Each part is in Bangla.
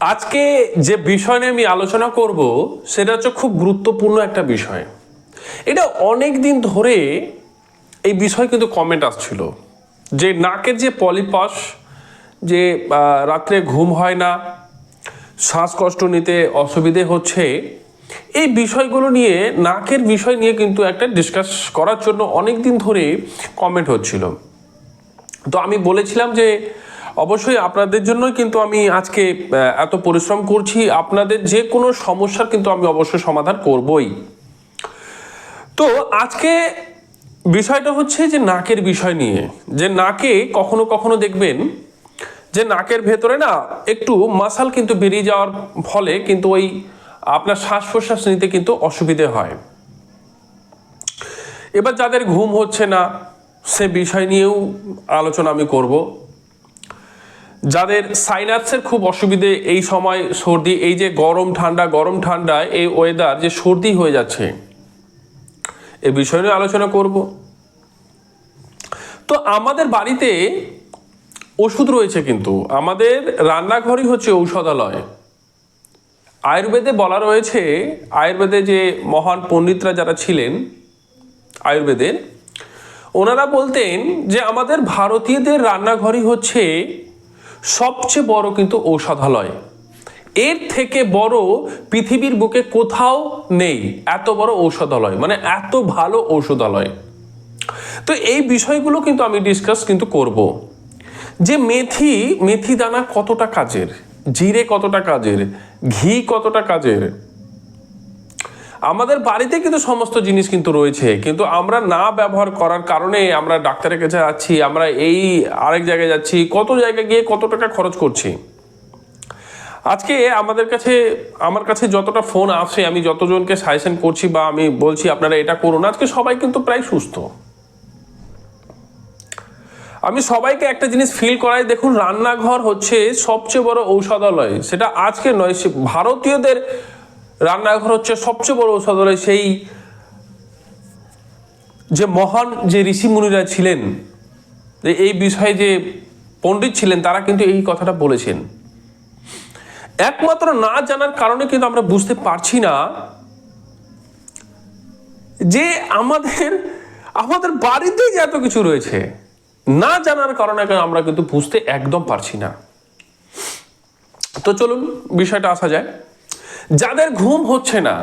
আজকে যে বিষয় নিয়ে আমি আলোচনা করব, সেটা হচ্ছে খুব গুরুত্বপূর্ণ একটা বিষয়। এটা অনেক দিন ধরে এই বিষয় কিন্তু কমেন্ট আসছিল। যে নাকের যে পলিপাস, যে রাত্রে ঘুম হয় না, শ্বাসকষ্ট নিতে অসুবিধে হচ্ছে, এই বিষয়গুলো নিয়ে, নাকের বিষয় নিয়ে কিন্তু একটা ডিসকাস করার জন্য অনেক দিন ধরে কমেন্ট হচ্ছিল। তো আমি বলেছিলাম যে অবশ্যই আপনাদের জন্যই কিন্তু আমি আজকে এত পরিশ্রম করছি। আপনাদের যে কোনো সমস্যার কিন্তু আমি অবশ্যই সমাধান করবই। তো আজকে বিষয়টা হচ্ছে যে নাকের বিষয় নিয়ে। যে নাকে কখনো কখনো দেখবেন যে নাকের ভেতরে না একটু মাসাল কিন্তু বেরিয়ে যাওয়ার ফলে কিন্তু ওই আপনার শ্বাস প্রশ্বাস নিতে কিন্তু অসুবিধে হয়। এবার যাদের ঘুম হচ্ছে না, সে বিষয় নিয়েও আলোচনা আমি করব। যাদের সাইনাসের খুব অসুবিধে এই সময় সর্দি, এই যে গরম ঠান্ডা গরম ঠান্ডা এই ওয়েদার যে সর্দি হয়ে যাচ্ছে, এ বিষয় নিয়ে আলোচনা করব। তো আমাদের বাড়িতে ওষুধ রয়েছে কিন্তু। আমাদের রান্নাঘরই হচ্ছে ঔষধালয়। আয়ুর্বেদে বলা রয়েছে, আয়ুর্বেদে যে মহান পণ্ডিতরা যারা ছিলেন আয়ুর্বেদের, ওনারা বলতেন যে আমাদের ভারতীয়দের রান্নাঘরই হচ্ছে সবচেয়ে বড় কিন্তু ঔষধালয়। এর থেকে বড় পৃথিবীর বুকে কোথাও নেই এত বড় ঔষধালয় মানে এত ভালো ঔষধালয়। তো এই বিষয়গুলো কিন্তু আমি ডিসকাস কিন্তু করব। যে মেথি মেথি দানা কতটা কাজের? জিরে কতটা কাজের? ঘি কতটা কাজের? আমাদের বাড়িতে কিন্তু সমস্ত জিনিস কিন্তু রয়েছে, কিন্তু আমরা না ব্যবহার করার কারণে আমরা ডাক্তারের কাছে যাচ্ছি, আমরা এই আরেক জায়গায় যাচ্ছি, কত জায়গায় গিয়ে কত টাকা খরচ করছি। আজকে আমাদের কাছে, আমার কাছে যতটা ফোন আসে, আমি যতজনকে সাজেশন করছি বা আমি বলছি, আপনারা এটা করুন। আজকে সবাই কিন্তু প্রায় সুস্থ। আমি সবাইকে একটা জিনিস ফিল করাই, দেখুন, রান্নাঘর হচ্ছে সবচেয়ে বড় ঔষধালয়। সেটা আজকে নয় ভারতীয়দের রান্নাঘর হচ্ছে সবচেয়ে বড় ঔষধালয়, সেই যে মহান যে ঋষি মুনিরা ছিলেন, যে এই বিষয়ে যে পণ্ডিত ছিলেন, তারা কিন্তু এই কথাটা বলেছেন। একমাত্র না জানার কারণে কিন্তু আমরা বুঝতে পারছি না যে আমাদের আমাদের বাড়িতেই যে এত কিছু রয়েছে, না জানার কারণে আমরা কিন্তু বুঝতে একদম পারছি না। তো চলুন, বিষয়টা আসা যায় যাদের ঘুম হচ্ছে না,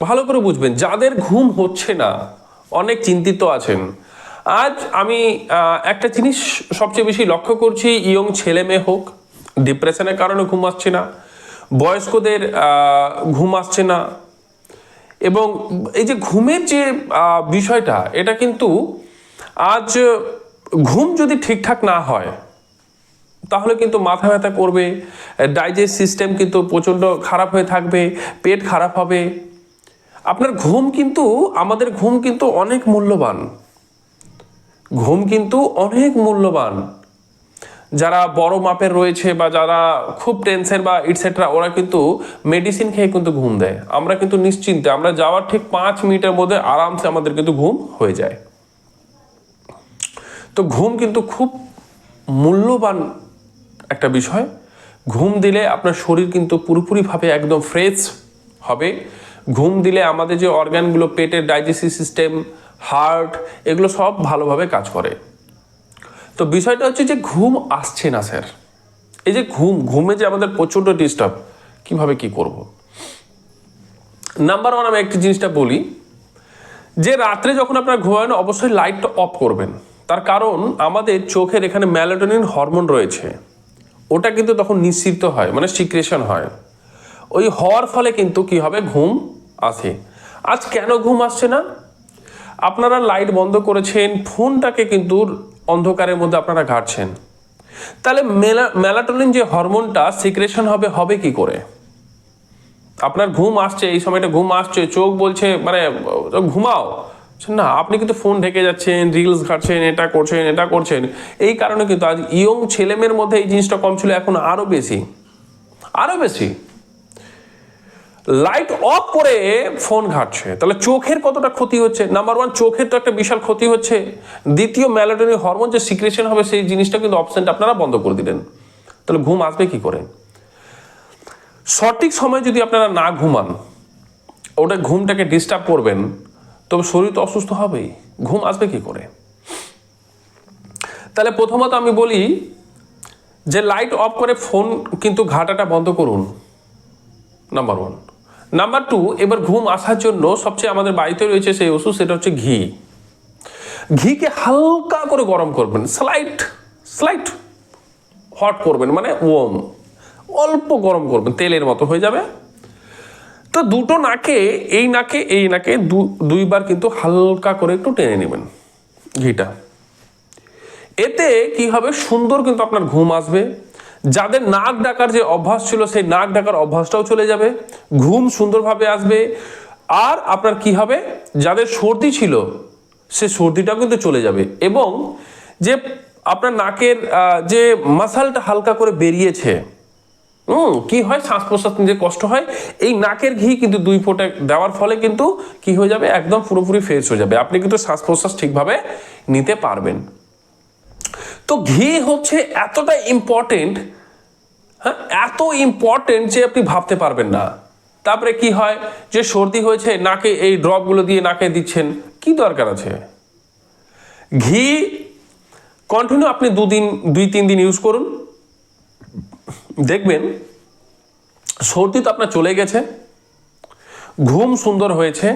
ভালো করে বুঝবেন, যাদের ঘুম হচ্ছে না, অনেক চিন্তিত আছেন। আজ আমি একটা জিনিস সবচেয়ে বেশি লক্ষ্য করছি, ইয়ং ছেলে মেয়ে হোক ডিপ্রেশনের কারণে ঘুম আসছে না, বয়স্কদের ঘুম আসছে না, এবং এই যে ঘুমের যে বিষয়টা, এটা কিন্তু আজ ঘুম যদি ঠিকঠাক না হয় তাহলে কিন্তু মাথা ব্যথা করবে ডাইজেস্ট সিস্টেম কিন্তু প্রচণ্ড খারাপ হয়ে থাকবে, পেট খারাপ হবে। আপনার ঘুম কিন্তু, আমাদের ঘুম কিন্তু অনেক মূল্যবান। ঘুম কিন্তু অনেক মূল্যবান। যারা বড় মাপের রয়েছে বা যারা খুব টেনশন বা ইটসেট্রা ওরা কিন্তু মেডিসিন খেয়ে কিন্তু ঘুম দেয়। আমরা কিন্তু নিশ্চিন্তে, আমরা যাওয়ার ঠিক পাঁচ মিনিটের মধ্যে আরামসে আমাদের কিন্তু ঘুম হয়ে যায়। তো ঘুম কিন্তু খুব মূল্যবান একটা বিষয়, ঘুম দিলে আপনার শরীর কিন্তু পুরোপুরিভাবে একদম ফ্রেশ হবে। ঘুম দিলে আমাদের যে অর্গানগুলো পেটের ডাইজেস্টিভ সিস্টেম হার্ট এগুলো সব ভালোভাবে কাজ করে। তো বিষয়টা হচ্ছে যে ঘুম আসছে না, স্যার। এই যে ঘুম, ঘুমে যে আমাদের প্রচণ্ড ডিস্টার্ব কীভাবে কি করব? নাম্বার ওয়ান আমি একটি জিনিসটা বলি, যে রাত্রে যখন আপনার ঘুমাবেন, অবশ্যই লাইটটা অফ করবেন। তার কারণ আমাদের চোখের এখানে ম্যালাটোনিন হরমোন রয়েছে। ওটা কিন্তু তখন নিঃসৃত হয় মানে সিক্রেশন হয়। ওই হওয়ার ফলে কিন্তু কি হবে? ঘুম আসে। আজ কেন ঘুম আসছে না? আপনারা লাইট বন্ধ করেছেন, ফোনটাকে কিন্তু অন্ধকারের মধ্যে আপনারা ঘাটছেন। তাহলে মেলা ম্যালাটোনিন যে হরমোনটা, সিক্রেশন হবে হবে কি করে? আপনার ঘুম আসছে, এই সময়টা ঘুম আসছে, চোখ বলছে মানে ঘুমাও। না, আপনি কিন্তু ফোন ঢেকে যাচ্ছেন রিলস ঘাটছেন, এটা করছেন এটা করছেন। এই কারণে কিন্তু আজ ইয়ং ছেলেমেয়ের মধ্যে এই জিনিসটা কম ছিল, এখন আরও বেশি। আরও বেশি। লাইট অফ করে ফোন ঘাটছে। তাহলে চোখের কতটা ক্ষতি হচ্ছে? নাম্বার ওয়ান চোখের তো একটা বিশাল ক্ষতি হচ্ছে। দ্বিতীয় ম্যালাটোনিন হরমোন যে সিক্রেশন হবে, সেই জিনিসটা কিন্তু অপশনটা আপনারা বন্ধ করে দিলেন। তাহলে ঘুম আসবে কি করে? সঠিক সময় যদি আপনারা না ঘুমান, ওটা ঘুমটাকে ডিস্টার্ব করবেন তবে শরীর তো অসুস্থ হবেই। ঘুম আসবে কি করে? তাহলে প্রথমত আমি বলি যে লাইট অফ করে ফোন কিন্তু ঘাটাটা বন্ধ করুন নাম্বার ওয়ান নাম্বার টু এবার ঘুম আসার জন্য সবচেয়ে আমাদের বাড়িতে রয়েছে সেই ওষুধ, সেটা হচ্ছে ঘি। ঘিকে হালকা করে গরম করবেন স্লাইট স্লাইট হট করবেন মানে ওম অল্প গরম করবেন, তেলের মতো হয়ে যাবে। তো দুটো নাকে, এই নাকে এই নাকে দুইবার কিন্তু হালকা করে একটু টেনে নেবেন ঘিটা। এতে কি হবে? সুন্দর কিন্তু আপনার ঘুম আসবে। যাদের নাক ডাকার যে অভ্যাস ছিল, সেই নাক ডাকার অভ্যাসটাও চলে যাবে, ঘুম সুন্দরভাবে আসবে। আর আপনার কি হবে? যাদের সর্দি ছিল, সে সর্দিটাও কিন্তু চলে যাবে। এবং যে আপনার নাকের যে মাসালটা হালকা করে বেরিয়েছে হুম, কি হয়? শ্বাস প্রশ্বাস নিতে কষ্ট হয়, এই নাকের ঘি কিন্তু দুই ফোঁটা দেওয়ার ফলে কিন্তু কি হয়ে যাবে? একদম পুরোপুরি ফ্রেশ হয়ে যাবে। আপনি কিন্তু শ্বাস প্রশ্বাস ঠিকভাবে নিতে পারবেন। তো ঘি হচ্ছে এতটা ইম্পর্টেন্ট হ্যাঁ এত ইম্পর্টেন্ট যে আপনি ভাবতে পারবেন না। তারপরে কি হয়? যে সর্দি হয়েছে, নাকে এই ড্রপগুলো দিয়ে নাকে দিচ্ছেন, কি দরকার আছে? ঘি কন্টিনিউ আপনি দুদিন, দুই, তিন দিন ইউজ করুন। দেখবেন, সর্দি তো আপনার চলে গেছে, ঘুম সুন্দর হয়েছে।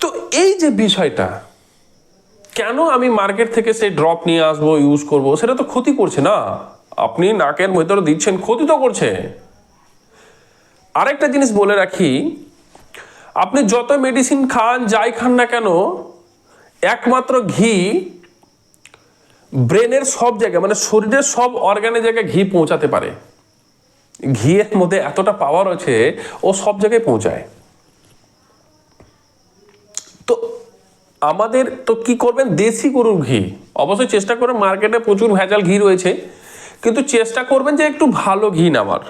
তো এই যে বিষয়টা, কেন আমি মার্কেট থেকে সেই ড্রপ নিয়ে আসব, ইউজ করব, সেটা তো ক্ষতি করছে না। আপনি নাকের ভেতরে দিচ্ছেন, ক্ষতি তো করছে। আরেকটা জিনিস বলে রাখি, আপনি যত মেডিসিন খান, যাই খান না কেন, একমাত্র ঘি ব্রেনের সব জায়গায় মানে শরীরের সব অর্গানের জায়গায় ঘি পৌঁছাতে পারে। ঘিয়ের মধ্যে এতটা পাওয়ার আছে ও সব জায়গায় পৌঁছায়। তো আমাদের, তো কি করবেন? দেশি গরুর ঘি। অবশ্যই চেষ্টা করে মার্কেটে প্রচুর ভেজাল ঘি রয়েছে। কিন্তু চেষ্টা করবেন যে একটু ভালো ঘি নেওয়ার।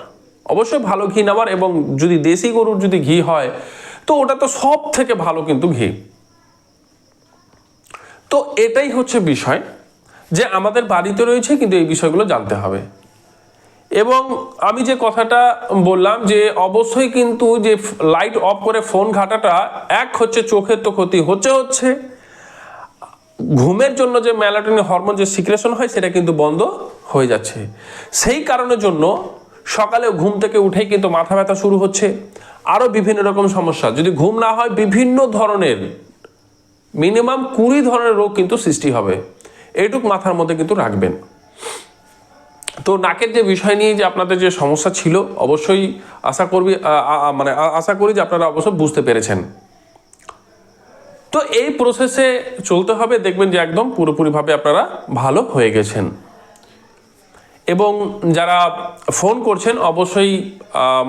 অবশ্যই ভালো ঘি নেওয়ার এবং যদি দেশি গরুর যদি ঘি হয়, তো ওটা তো সব থেকে ভালো কিন্তু ঘি। তো এটাই হচ্ছে বিষয়। যে আমাদের বাড়িতে রয়েছে, কিন্তু এই বিষয়গুলো জানতে হবে। এবং আমি যে কথাটা বললাম যে অবশ্যই কিন্তু যে লাইট অফ করে ফোন ঘাটাটা এক হচ্ছে চোখের তো ক্ষতি হচ্ছে হচ্ছে। ঘুমের জন্য যে ম্যালাটোনিন হরমোন যে সিক্রেশন হয়, সেটা কিন্তু বন্ধ হয়ে যাচ্ছে। সেই কারণের জন্য সকালে ঘুম থেকে উঠেই কিন্তু মাথা ব্যথা শুরু হচ্ছে। আরও বিভিন্ন রকম সমস্যা। যদি ঘুম না হয়, বিভিন্ন ধরনের, মিনিমাম কুড়ি ধরনের রোগ কিন্তু সৃষ্টি হবে। এইটুক মাথার মধ্যে কিন্তু রাখবেন। তো নাকের যে বিষয় নিয়ে যে আপনাদের যে সমস্যা ছিল, অবশ্যই আশা করবি মানে আশা করি যে আপনারা অবশ্য বুঝতে পেরেছেন। তো এই প্রসেসে চলতে হবে, দেখবেন যে একদম পুরোপুরিভাবে আপনারা ভালো হয়ে গেছেন। এবং যারা ফোন করছেন, অবশ্যই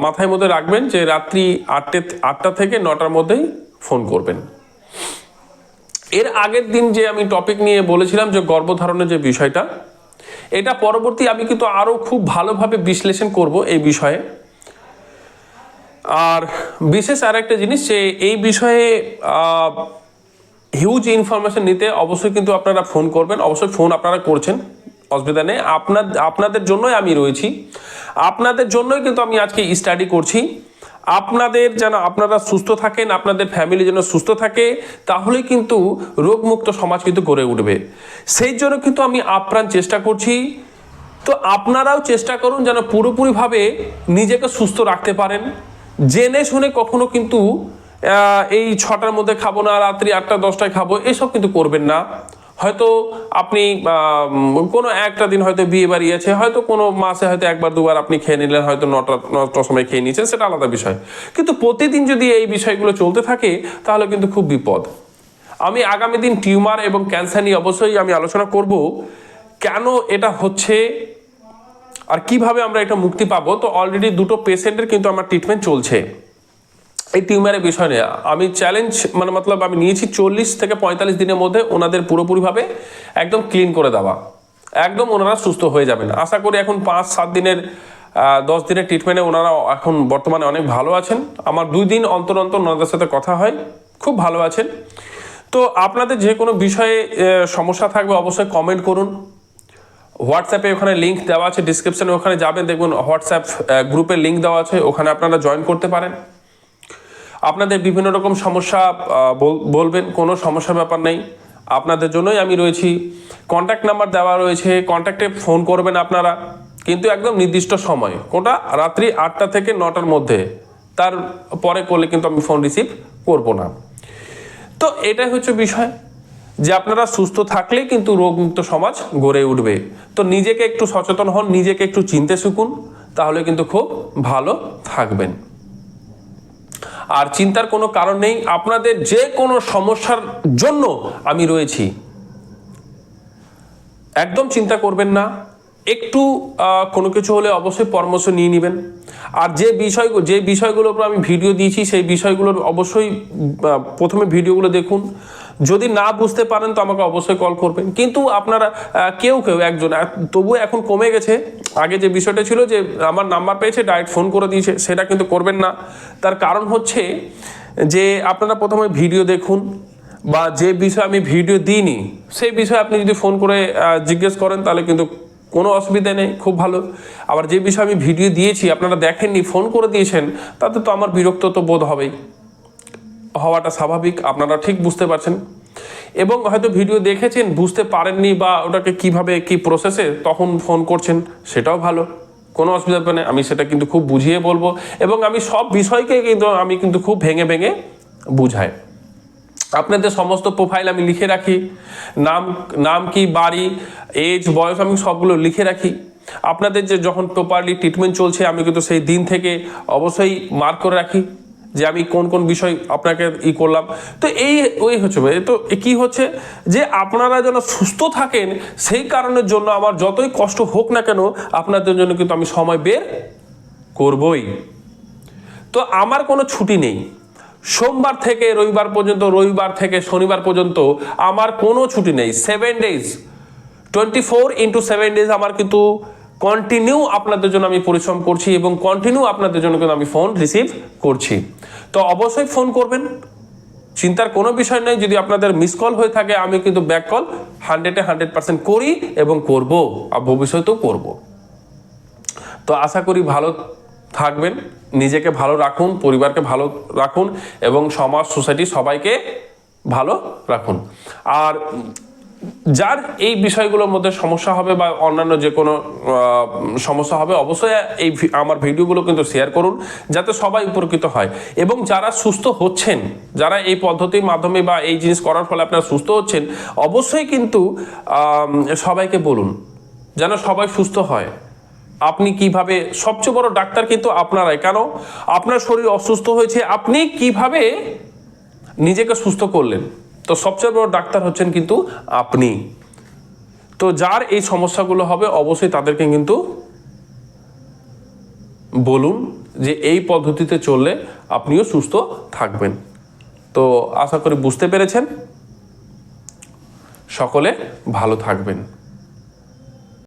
মাথায় মধ্যে রাখবেন যে রাত্রি আটটে, আটটা থেকে নটার মধ্যেই ফোন করবেন। এর আগের দিন যে আমি টপিক নিয়ে বলেছিলাম যে গর্ভধারণের যে বিষয়টা, এটা পরবর্তী আমি কিন্তু আরও খুব ভালোভাবে বিশ্লেষণ করব এই বিষয়ে। আর বিশেষ আর একটা জিনিস যে এই বিষয়ে হিউজ ইনফরমেশন নিতে অবশ্যই কিন্তু আপনারা ফোন করবেন। অবশ্যই ফোন আপনারা করছেন, অসুবিধা নেই। আপনার আপনাদের জন্যই আমি রয়েছি। আপনাদের জন্যই কিন্তু আমি আজকে স্টাডি করছি। আপনাদের যেন আপনারা সুস্থ থাকেন, আপনাদের ফ্যামিলি যেন সুস্থ থাকে তাহলে কিন্তু রোগমুক্ত সমাজ কিন্তু গড়ে উঠবে। সেই জন্য কিন্তু আমি আপ্রাণ চেষ্টা করছি। তো আপনারাও চেষ্টা করুন যেন পুরোপুরিভাবে নিজেকে সুস্থ রাখতে পারেন। জেনে শুনে কখনো কিন্তু এই ছটার মধ্যে খাব না, রাত্রি আটটা, দশটায় খাব, এসব কিন্তু করবেন না। হয়তো আপনি কোনো একটা দিন হয়তো বিয়ে বাড়ি আছে হয়তো কোনো মাসে হয়তো একবার দুবার আপনি খেয়ে নিলেন, হয়তো নটা, নটার সময় খেয়ে নিয়েছেন, সেটা আলাদা বিষয়। কিন্তু প্রতিদিন যদি এই বিষয়গুলো চলতে থাকে, তাহলে কিন্তু খুব বিপদ। আমি আগামী দিন টিউমার এবং ক্যান্সার নিয়ে অবশ্যই আমি আলোচনা করব, কেন এটা হচ্ছে আর কীভাবে আমরা এটা মুক্তি পাবো। তো অলরেডি দুটো পেশেন্টের কিন্তু আমার ট্রিটমেন্ট চলছে। এই টিউমারের বিষয় নিয়ে। আমি চ্যালেঞ্জ মানে মতলব আমি নিয়েছি চল্লিশ থেকে পঁয়তাল্লিশ দিনের মধ্যে ওনাদের পুরোপুরিভাবে একদম ক্লিন করে দেওয়া। একদম ওনারা সুস্থ হয়ে যাবেন। আশা করি এখন পাঁচ, সাত দিনের দশ দিনের ট্রিটমেন্টে ওনারা এখন বর্তমানে অনেক ভালো আছেন। আমার দুই দিন অন্তর অন্তর ওনাদের সাথে কথা হয়, খুব ভালো আছেন। তো আপনাদের যে কোনো বিষয়ে সমস্যা থাকবে অবশ্যই কমেন্ট করুন। হোয়াটসঅ্যাপে ওখানে লিঙ্ক দেওয়া আছে ডিসক্রিপশনে ওখানে যাবেন, দেখুন হোয়াটসঅ্যাপ গ্রুপের লিঙ্ক দেওয়া আছে, ওখানে আপনারা জয়েন করতে পারেন। আপনাদের বিভিন্ন রকম সমস্যা বল- বলবেন, কোনো সমস্যার ব্যাপার নেই। আপনাদের জন্যই আমি রয়েছি। কন্ট্যাক্ট নাম্বার দেওয়া রয়েছে। কন্ট্যাক্টে ফোন করবেন আপনারা। কিন্তু একদম নির্দিষ্ট সময়, কোনটা? রাত্রি আটটা থেকে নটার মধ্যে। তার পরে করলে কিন্তু আমি ফোন রিসিভ করব না। তো এটাই হচ্ছে বিষয়। যে আপনারা সুস্থ থাকলেই কিন্তু রোগমুক্ত সমাজ গড়ে উঠবে। তো নিজেকে একটু সচেতন হন, নিজেকে একটু চিনতে শিখুন, তাহলে কিন্তু খুব ভালো থাকবেন। আর চিন্তার কোনো কারণ নেই। আপনাদের যে কোনো সমস্যার জন্য আমি রয়েছি। একদম চিন্তা করবেন না। একটু কোনো কিছু হলে অবশ্যই পরামর্শ নিয়ে নেবেন। আর যে বিষয়, যে বিষয়গুলোর উপর আমি ভিডিও দিয়েছি, সেই বিষয়গুলোর অবশ্যই প্রথমে ভিডিওগুলো দেখুন। যদি না বুঝতে পারেন তো আমাকে অবশ্যই কল করবেন। কিন্তু আপনারা কেউ কেউ একজন তবুও এখন কমে গেছে। আগে যে বিষয়টা ছিল যে আমার নাম্বার পেয়েছে ডাইরেক্ট ফোন করে দিয়েছে, সেটা কিন্তু করবেন না। তার কারণ হচ্ছে যে আপনারা প্রথমে ভিডিও দেখুন বা যে বিষয়ে আমি ভিডিও দিইনি, সেই বিষয়ে আপনি যদি ফোন করে জিজ্ঞেস করেন তাহলে কিন্তু কোনো অসুবিধা নেই, খুব ভালো। আবার যে বিষয়ে আমি ভিডিও দিয়েছি, আপনারা দেখেননি ফোন করে দিয়েছেন, তাতে তো আমার বিরক্ত তো বোধ হবেই। হওয়াটা স্বাভাবিক, আপনারা ঠিক বুঝতে পারছেন। এবং হয়তো ভিডিও দেখেছেন, বুঝতে পারেননি বা ওটাকে কীভাবে, কি প্রসেসে তখন ফোন করছেন, সেটাও ভালো। কোনো অসুবিধা হবে না, আমি সেটা কিন্তু খুব বুঝিয়ে বলব। এবং আমি সব বিষয়কে কিন্তু, আমি কিন্তু খুব ভেঙে ভেঙে বুঝাই। আপনাদের সমস্ত প্রোফাইল আমি লিখে রাখি। নাম নাম কি, বাড়ি এজ বয়স আমি সবগুলো লিখে রাখি। আপনাদের যে যখন প্রপারলি ট্রিটমেন্ট চলছে, আমি কিন্তু সেই দিন থেকে অবশ্যই মার্ক করে রাখি। যে আমি কোন কোন বিষয় আপনাকে ই করলাম। তো এই ওই হচ্ছে। তো কি হচ্ছে? যে আপনারা যেন সুস্থ থাকেন, সেই কারণের জন্য আমার যতই কষ্ট হোক না কেন, আপনাদের জন্য কিন্তু আমি সময় বের করবই। তো আমার কোনো ছুটি নেই। সোমবার থেকে রবিবার পর্যন্ত, রবিবার থেকে শনিবার পর্যন্ত আমার কোনো ছুটি নেই। Seven days twenty four into seven days আমার কিন্তু কন্টিনিউ আপনাদের জন্য আমি পরিশ্রম করছি এবং কন্টিনিউ আপনাদের জন্য কিন্তু আমি ফোন রিসিভ করছি। তো অবশ্যই ফোন করবেন। চিন্তার কোনো বিষয় নেই, যদি আপনাদের মিস কল হয়ে থাকে, আমি কিন্তু ব্যাক কল হান্ড্রেডে হান্ড্রেড পার্সেন্ট করি এবং করব আর ভবিষ্যতেও করব। তো আশা করি ভালো থাকবেন, নিজেকে ভালো রাখুন, পরিবারকে ভালো রাখুন এবং সমাজ সোসাইটি সবাইকে ভালো রাখুন। আর যার এই বিষয়গুলোর মধ্যে সমস্যা হবে বা অন্যান্য যে কোনো সমস্যা হবে, অবশ্যই এই আমার ভিডিওগুলো কিন্তু শেয়ার করুন, যাতে সবাই উপকৃত হয়। এবং যারা সুস্থ হচ্ছেন, যারা এই পদ্ধতির মাধ্যমে বা এই জিনিস করার ফলে আপনারা সুস্থ হচ্ছেন, অবশ্যই কিন্তু সবাইকে বলুন, যেন সবাই সুস্থ হয়। আপনি কীভাবে, সবচেয়ে বড় ডাক্তার কিন্তু আপনারাই। কেন? আপনার শরীর অসুস্থ হয়েছে, আপনি কীভাবে নিজেকে সুস্থ করলেন? তো সবচেয়ে বড় ডাক্তার হচ্ছেন কিন্তু আপনি। তো যার এই সমস্যাগুলো হবে, অবশ্যই তাদেরকে কিন্তু বলুন যে এই পদ্ধতিতে চললে আপনিও সুস্থ থাকবেন। তো আশা করি বুঝতে পেরেছেন। সকলে ভালো থাকবেন।